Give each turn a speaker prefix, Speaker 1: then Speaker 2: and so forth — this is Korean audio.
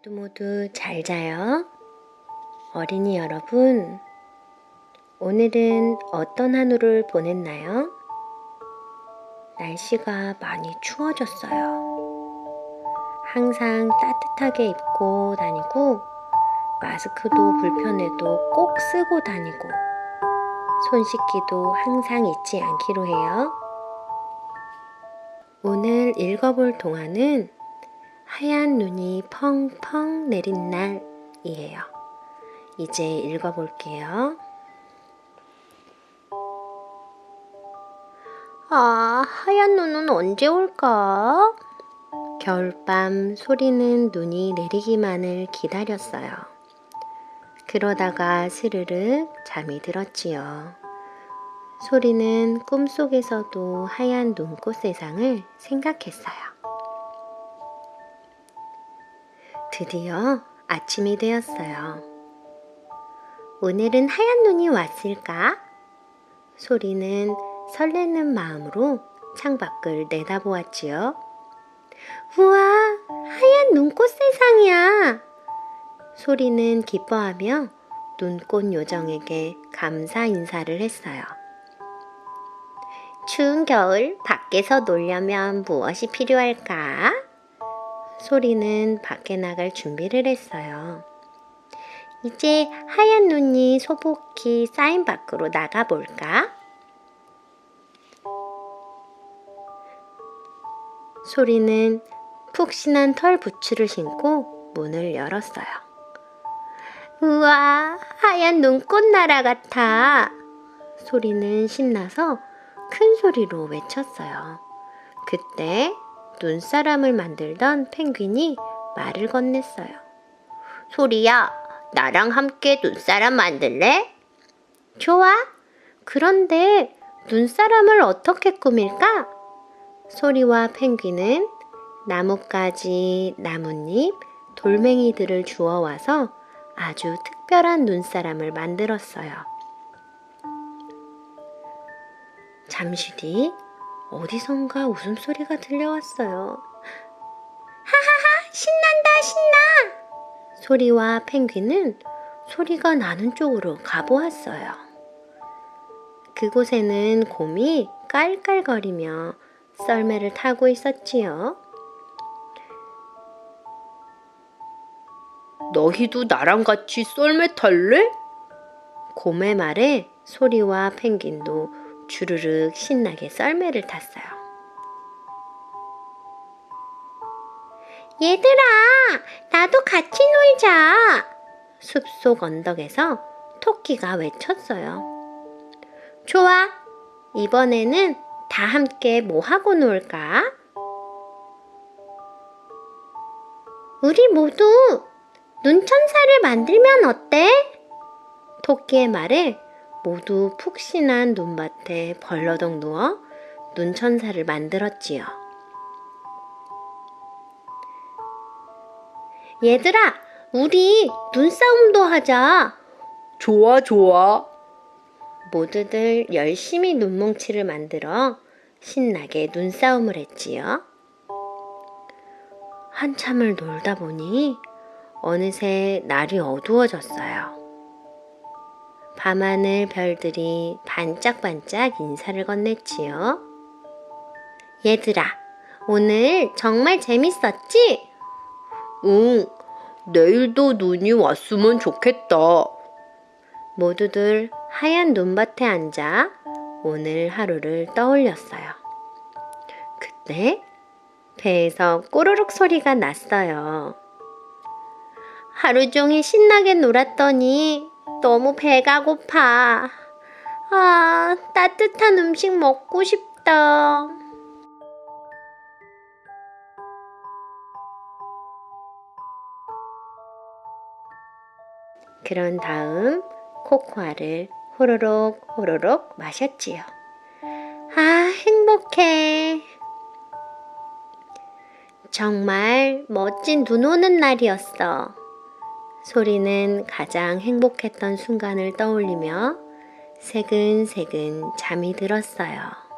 Speaker 1: 모두 모두 잘 자요. 어린이 여러분, 오늘은 어떤 하루를 보냈나요? 날씨가 많이 추워졌어요. 항상 따뜻하게 입고 다니고, 마스크도 불편해도 꼭 쓰고 다니고, 손 씻기도 항상 잊지 않기로 해요. 오늘 읽어볼 동화는 하얀 눈이 펑펑 내린 날이에요. 이제 읽어볼게요. 아, 하얀 눈은 언제 올까? 겨울밤 소리는 눈이 내리기만을 기다렸어요. 그러다가 스르륵 잠이 들었지요. 소리는 꿈속에서도 하얀 눈꽃 세상을 생각했어요. 드디어 아침이 되었어요. 오늘은 하얀 눈이 왔을까? 소리는 설레는 마음으로 창밖을 내다보았지요. 우와, 하얀 눈꽃 세상이야! 소리는 기뻐하며 눈꽃 요정에게 감사 인사를 했어요. 추운 겨울 밖에서 놀려면 무엇이 필요할까? 소리는 밖에 나갈 준비를 했어요. 이제 하얀 눈이 소복히 쌓인 밖으로 나가볼까? 소리는 푹신한 털 부츠를 신고 문을 열었어요. 우와, 하얀 눈꽃 나라 같아. 소리는 신나서 큰 소리로 외쳤어요. 그때 눈사람을 만들던 펭귄이 말을 건넸어요. 소리야, 나랑 함께 눈사람 만들래? 좋아. 그런데 눈사람을 어떻게 꾸밀까? 소리와 펭귄은 나뭇가지, 나뭇잎, 돌멩이들을 주워와서 아주 특별한 눈사람을 만들었어요. 잠시 뒤 어디선가 웃음소리가 들려왔어요. 하하하, 신난다, 신나! 소리와 펭귄은 소리가 나는 쪽으로 가보았어요. 그곳에는 곰이 깔깔거리며 썰매를 타고 있었지요.
Speaker 2: 너희도 나랑 같이 썰매 탈래?
Speaker 1: 곰의 말에 소리와 펭귄도 주르륵 신나게 썰매를 탔어요. 얘들아, 나도 같이 놀자. 숲속 언덕에서 토끼가 외쳤어요. 좋아. 이번에는 다 함께 뭐 하고 놀까? 우리 모두 눈천사를 만들면 어때? 토끼의 말에 모두 푹신한 눈밭에 벌러덩 누워 눈천사를 만들었지요. 얘들아, 우리 눈싸움도 하자.
Speaker 2: 좋아, 좋아.
Speaker 1: 모두들 열심히 눈뭉치를 만들어 신나게 눈싸움을 했지요. 한참을 놀다 보니 어느새 날이 어두워졌어요. 밤하늘 별들이 반짝반짝 인사를 건넸지요. 얘들아, 오늘 정말 재밌었지?
Speaker 2: 응, 내일도 눈이 왔으면 좋겠다.
Speaker 1: 모두들 하얀 눈밭에 앉아 오늘 하루를 떠올렸어요. 그때 배에서 꼬르륵 소리가 났어요. 하루 종일 신나게 놀았더니 너무 배가 고파. 아, 따뜻한 음식 먹고 싶다. 그런 다음 코코아를 호로록 호로록 마셨지요. 아, 행복해. 정말 멋진 눈 오는 날이었어. 소리는 가장 행복했던 순간을 떠올리며 새근새근 잠이 들었어요.